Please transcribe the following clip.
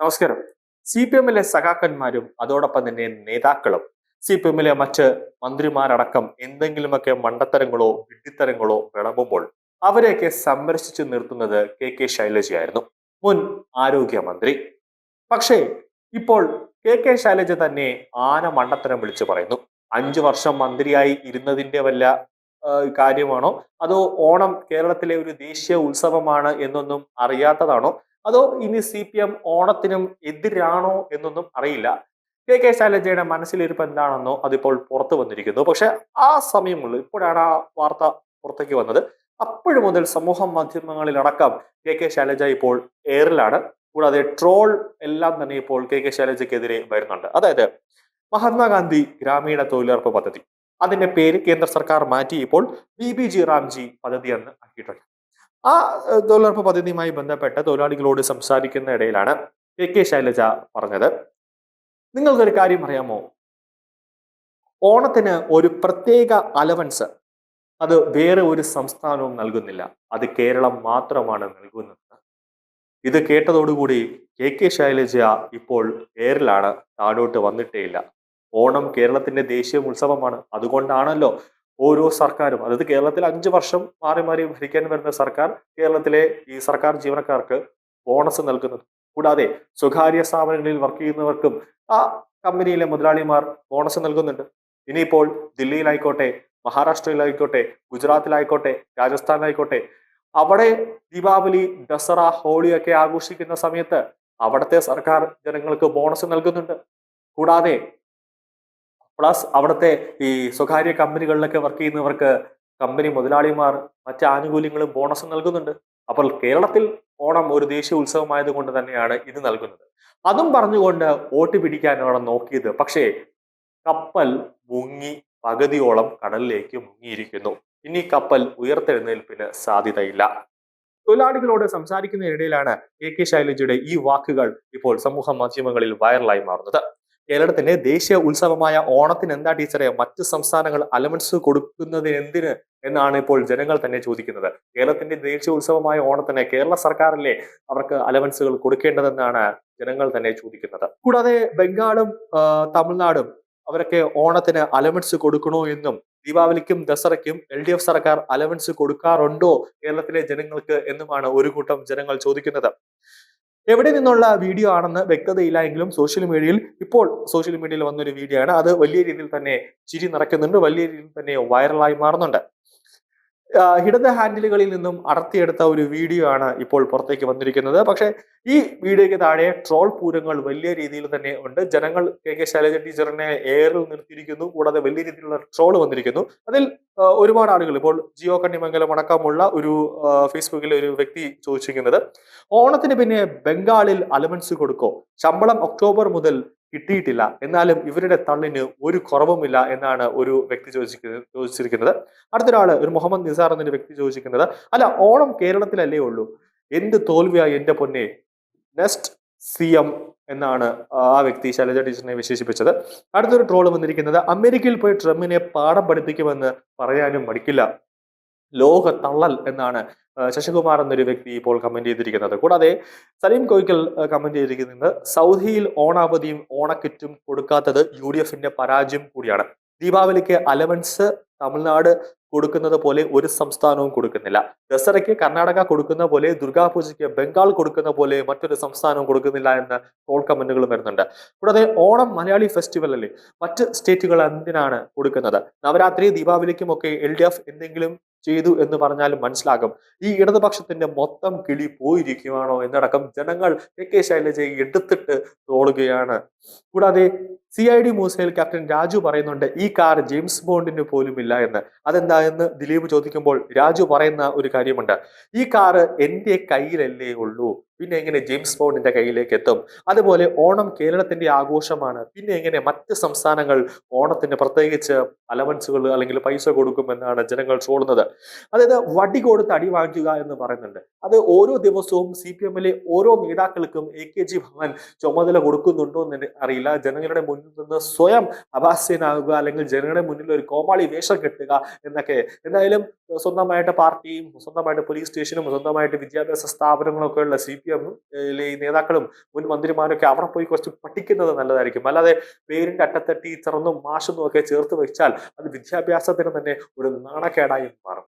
നമസ്കാരം. C P എമ്മിലെ സഖാക്കന്മാരും അതോടൊപ്പം തന്നെ നേതാക്കളും സി പി എമ്മിലെ മറ്റ് മന്ത്രിമാരടക്കം എന്തെങ്കിലുമൊക്കെ മണ്ടത്തരങ്ങളോ വിഡ്ഢിത്തരങ്ങളോ വിളമ്പുമ്പോൾ അവരെയൊക്കെ സംരക്ഷിച്ചു നിർത്തുന്നത് കെ കെ ശൈലജയായിരുന്നു മുൻ ആരോഗ്യമന്ത്രി. പക്ഷേ ഇപ്പോൾ കെ കെ ശൈലജ തന്നെ ആന മണ്ടത്തരം വിളിച്ചു പറയുന്നു. അഞ്ചു വർഷം മന്ത്രിയായി ഇരുന്നതിന്റെ വല്ല കാര്യമാണോ? അതോ ഓണം കേരളത്തിലെ ഒരു ദേശീയ ഉത്സവമാണ് എന്നൊന്നും അറിയാത്തതാണോ? അതോ ഇനി സി പി എം ഓണത്തിനും എതിരാണോ എന്നൊന്നും അറിയില്ല. കെ കെ ശൈലജയുടെ മനസ്സിലിരിപ്പ് എന്താണെന്നോ അതിപ്പോൾ പുറത്തു വന്നിരിക്കുന്നു. പക്ഷെ ആ സമയങ്ങളിൽ ഇപ്പോഴാണ് ആ വാർത്ത പുറത്തേക്ക് വന്നത്. അപ്പോഴു മുതൽ സമൂഹ മാധ്യമങ്ങളിലടക്കം കെ കെ ശൈലജ ഇപ്പോൾ എയറിലാണ്. കൂടാതെ ട്രോൾ എല്ലാം തന്നെ ഇപ്പോൾ കെ കെ ശൈലജയ്ക്കെതിരെ വരുന്നുണ്ട്. അതായത് മഹാത്മാഗാന്ധി ഗ്രാമീണ തൊഴിലുറപ്പ് പദ്ധതി. അതിന്റെ പേര് കേന്ദ്ര സർക്കാർ മാറ്റി ഇപ്പോൾ ബി ബി ജി റാംജി പദ്ധതി എന്ന് ആക്കിയിട്ടുണ്ട്. ആ തൊഴിലുറപ്പ് പദ്ധതിയുമായി ബന്ധപ്പെട്ട് തൊഴിലാളികളോട് സംസാരിക്കുന്ന ഇടയിലാണ് കെ കെ ശൈലജ പറഞ്ഞത്. നിങ്ങൾക്കൊരു കാര്യം അറിയാമോ? ഓണത്തിന് ഒരു പ്രത്യേക അലവൻസ് അത് വേറെ ഒരു സംസ്ഥാനവും നൽകുന്നില്ല. അത് കേരളം മാത്രമാണ് നൽകുന്നത്. ഇത് കേട്ടതോടുകൂടി കെ കെ ശൈലജ ഇപ്പോൾ എയറിലാണ് താഴോട്ട് വന്നിട്ടേയില്ല. ഓണം കേരളത്തിന്റെ ദേശീയ ഉത്സവമാണ്. അതുകൊണ്ടാണല്ലോ ഓരോ സർക്കാരും അതായത് കേരളത്തിൽ അഞ്ച് വർഷം മാറി മാറി ഭരിക്കാൻ വരുന്ന സർക്കാർ കേരളത്തിലെ ഈ സർക്കാർ ജീവനക്കാർക്ക് ബോണസ് നൽകുന്നത്. കൂടാതെ സ്വകാര്യ സ്ഥാപനങ്ങളിൽ വർക്ക് ചെയ്യുന്നവർക്കും ആ കമ്പനിയിലെ മുതലാളിമാർ ബോണസ് നൽകുന്നുണ്ട്. ഇനിയിപ്പോൾ ദില്ലിയിലായിക്കോട്ടെ മഹാരാഷ്ട്രയിലായിക്കോട്ടെ ഗുജറാത്തിലായിക്കോട്ടെ രാജസ്ഥാനിലായിക്കോട്ടെ അവിടെ ദീപാവലി ദസറ ഹോളി ഒക്കെ ആഘോഷിക്കുന്ന സമയത്ത് അവിടുത്തെ സർക്കാർ ജനങ്ങൾക്ക് ബോണസ് നൽകുന്നുണ്ട്. കൂടാതെ പ്ലസ് അവിടുത്തെ ഈ സ്വകാര്യ കമ്പനികളിലൊക്കെ വർക്ക് ചെയ്യുന്നവർക്ക് കമ്പനി മുതലാളിമാർ മറ്റ് ആനുകൂല്യങ്ങളും ബോണസും നൽകുന്നുണ്ട്. അപ്പോൾ കേരളത്തിൽ ഓണം ഒരു ദേശീയ ഉത്സവമായതുകൊണ്ട് തന്നെയാണ് ഇത് നൽകുന്നത്. അതും പറഞ്ഞുകൊണ്ട് വോട്ട് പിടിക്കാനാണ് നോക്കിയത്. പക്ഷേ കപ്പൽ മുങ്ങി പകുതിയോളം കടലിലേക്ക് മുങ്ങിയിരിക്കുന്നു. ഇനി കപ്പൽ ഉയർത്തെഴുന്നേൽപ്പിന് സാധ്യതയില്ല. തൊഴിലാളികളോട് സംസാരിക്കുന്നതിനിടയിലാണ് എ കെ ശൈലജയുടെ ഈ വാക്കുകൾ ഇപ്പോൾ സമൂഹ മാധ്യമങ്ങളിൽ വൈറലായി മാറുന്നത്. കേരളത്തിന്റെ ദേശീയ ഉത്സവമായ ഓണത്തിന് എന്താ ടീച്ചറെ? മറ്റ് സംസ്ഥാനങ്ങൾ അലവൻസ് കൊടുക്കുന്നത് എന്തിന് എന്നാണ് ഇപ്പോൾ ജനങ്ങൾ തന്നെ ചോദിക്കുന്നത്. കേരളത്തിന്റെ ദേശീയ ഉത്സവമായ ഓണത്തിന് കേരള സർക്കാരല്ലേ അവർക്ക് അലവൻസുകൾ കൊടുക്കേണ്ടതെന്നാണ് ജനങ്ങൾ തന്നെ ചോദിക്കുന്നത്. കൂടാതെ ബംഗാളും തമിഴ്നാടും അവരൊക്കെ ഓണത്തിന് അലവൻസ് കൊടുക്കണോ എന്നും ദീപാവലിക്കും ദസറയ്ക്കും എൽ ഡി എഫ് സർക്കാർ അലവൻസ് കൊടുക്കാറുണ്ടോ കേരളത്തിലെ ജനങ്ങൾക്ക് എന്നുമാണ് ഒരു കൂട്ടം ജനങ്ങൾ ചോദിക്കുന്നത്. എവിടെ നിന്നുള്ള വീഡിയോ ആണെന്ന് വ്യക്തതയില്ല എങ്കിലും സോഷ്യൽ മീഡിയയിൽ ഇപ്പോൾ സോഷ്യൽ മീഡിയയിൽ വന്നൊരു വീഡിയോ ആണ്. അത് വലിയ രീതിയിൽ തന്നെ ചിരി നിറയ്ക്കുന്നുണ്ട് വലിയ രീതിയിൽ തന്നെ വൈറലായി മാറുന്നുണ്ട്. ഇടത് ഹാൻഡിലുകളിൽ നിന്നും അടർത്തിയെടുത്ത ഒരു വീഡിയോ ആണ് ഇപ്പോൾ പുറത്തേക്ക് വന്നിരിക്കുന്നത്. പക്ഷേ ഈ വീഡിയോയ്ക്ക് താഴെ ട്രോൾ പൂരങ്ങൾ വലിയ രീതിയിൽ തന്നെ ഉണ്ട്. ജനങ്ങൾ കെ. കെ. ശൈലജ ടീച്ചറിനെ എയറിൽ നിർത്തിയിരിക്കുന്നു. കൂടാതെ വലിയ രീതിയിലുള്ള ട്രോൾ വന്നിരിക്കുന്നു. അതിൽ ഒരുപാട് ആളുകൾ ഇപ്പോൾ ജിയോ കണ്ണിമംഗലം അടക്കമുള്ള ഒരു ഫേസ്ബുക്കിലെ ഒരു വ്യക്തി ചോദിച്ചിരിക്കുന്നത് ഓണത്തിന് പിന്നെ ബംഗാളിൽ അലവൻസ് കൊടുക്കോ? ശമ്പളം ഒക്ടോബർ മുതൽ കിട്ടിയിട്ടില്ല. എന്നാലും ഇവരുടെ തള്ളിന് ഒരു കുറവുമില്ല എന്നാണ് ഒരു വ്യക്തി ചോദിച്ചിരിക്കുന്നത് ചോദിച്ചിരിക്കുന്നത്. അടുത്തൊരാൾ ഒരു മുഹമ്മദ് നിസാർ എന്നൊരു വ്യക്തി ചോദിച്ചിരിക്കുന്നത്. അല്ല ഓണം കേരളത്തിലല്ലേ ഉള്ളൂ? എന്ത് തോൽവിയാ എന്റെ പൊന്നെ? നെക്സ്റ്റ് സി എം എന്നാണ് ആ വ്യക്തി ശൈലജ ടീച്ചറിനെ വിശേഷിപ്പിച്ചത്. അടുത്തൊരു ട്രോൾ വന്നിരിക്കുന്നത് അമേരിക്കയിൽ പോയി ട്രംപിനെ പാഠം പഠിപ്പിക്കുമെന്ന് പറയാനും മടിക്കില്ല. ലോക തള്ളൽ എന്നാണ് ശശികുമാർ എന്നൊരു വ്യക്തി ഇപ്പോൾ കമന്റ് ചെയ്തിരിക്കുന്നത്. കൂടാതെ സലീം കോയിക്കൽ കമന്റ് ചെയ്തിരിക്കുന്നത് സൗദിയിൽ ഓണാവധിയും ഓണക്കിറ്റും കൊടുക്കാത്തത് യു ഡി എഫിന്റെ പരാജയം കൂടിയാണ്. ദീപാവലിക്ക് അലവൻസ് തമിഴ്നാട് കൊടുക്കുന്നത് പോലെ ഒരു സംസ്ഥാനവും കൊടുക്കുന്നില്ല. ദസറയ്ക്ക് കർണാടക കൊടുക്കുന്ന പോലെ ദുർഗാപൂജയ്ക്ക് ബംഗാൾ കൊടുക്കുന്ന പോലെ മറ്റൊരു സംസ്ഥാനവും കൊടുക്കുന്നില്ല എന്ന് ടോൾ കമന്റുകൾ വരുന്നുണ്ട്. കൂടാതെ ഓണം മലയാളി അല്ലേ? മറ്റ് സ്റ്റേറ്റുകൾ എന്തിനാണ് കൊടുക്കുന്നത്? നവരാത്രി ദീപാവലിക്കും ഒക്കെ എൽ ഡി എഫ് എന്തെങ്കിലും ചെയ്തു എന്ന് പറഞ്ഞാലും മനസ്സിലാകും. ഈ ഇടതുപക്ഷത്തിന്റെ മൊത്തം കിളി പോയിരിക്കുവാണോ എന്നടക്കം ജനങ്ങൾ കെ കെ ശൈലജയെ എടുത്തിട്ട് തോളുകയാണ്. കൂടാതെ സി ഐ ഡി മൂസയിൽ ക്യാപ്റ്റൻ രാജു പറയുന്നുണ്ട് ഈ കാർ ജെയിംസ് ബോണ്ടിന് പോലും ഇല്ല എന്ന്. അതെന്താ എന്ന് ദിലീപ് ചോദിക്കുമ്പോൾ രാജു പറയുന്ന ഒരു കാര്യമുണ്ട്. ഈ കാർ എന്റെ കയ്യിലല്ലേ ഉള്ളൂ. പിന്നെ എങ്ങനെ ജെയിംസ് ബോണ്ടിന്റെ കയ്യിലേക്ക് എത്തും? അതുപോലെ ഓണം കേരളത്തിന്റെ ആഘോഷമാണ്. പിന്നെ എങ്ങനെ മറ്റ് സംസ്ഥാനങ്ങൾ ഓണത്തിന് പ്രത്യേകിച്ച് അലവൻസുകൾ അല്ലെങ്കിൽ പൈസ കൊടുക്കുമെന്നാണ് ജനങ്ങൾ ചോടുന്നത് അതായത് വടി കൊടുത്ത് അടി വാങ്ങിക്കുക എന്ന് പറയുന്നുണ്ട്. അത് ഓരോ ദിവസവും സി പി എമ്മിലെ ഓരോ നേതാക്കൾക്കും എ കെ ജി ഭവൻ ചുമതല കൊടുക്കുന്നുണ്ടോ എന്ന് അറിയില്ല. ജനങ്ങളുടെ മുന്നിൽ നിന്ന് സ്വയം അഭാസ്യനാകുക അല്ലെങ്കിൽ ജനങ്ങളുടെ മുന്നിൽ ഒരു കോമാളി വേഷം കെട്ടുക എന്നൊക്കെ. എന്തായാലും സ്വന്തമായിട്ട് പാർട്ടിയും സ്വന്തമായിട്ട് പോലീസ് സ്റ്റേഷനും സ്വന്തമായിട്ട് വിദ്യാഭ്യാസ സ്ഥാപനങ്ങളൊക്കെ ഉള്ള സി പി എമ്മും ഈ നേതാക്കളും മുൻ മന്ത്രിമാരൊക്കെ അവിടെ പോയി കുറച്ച് പഠിക്കുന്നത് നല്ലതായിരിക്കും. അല്ലാതെ പേരിന്റെ അറ്റത്തെ ടീച്ചറെന്നും മാഷെന്നും ഒക്കെ ചേർത്ത് വെച്ചാൽ അത് വിദ്യാഭ്യാസത്തിന് തന്നെ ഒരു നാണക്കേടായി മാറും.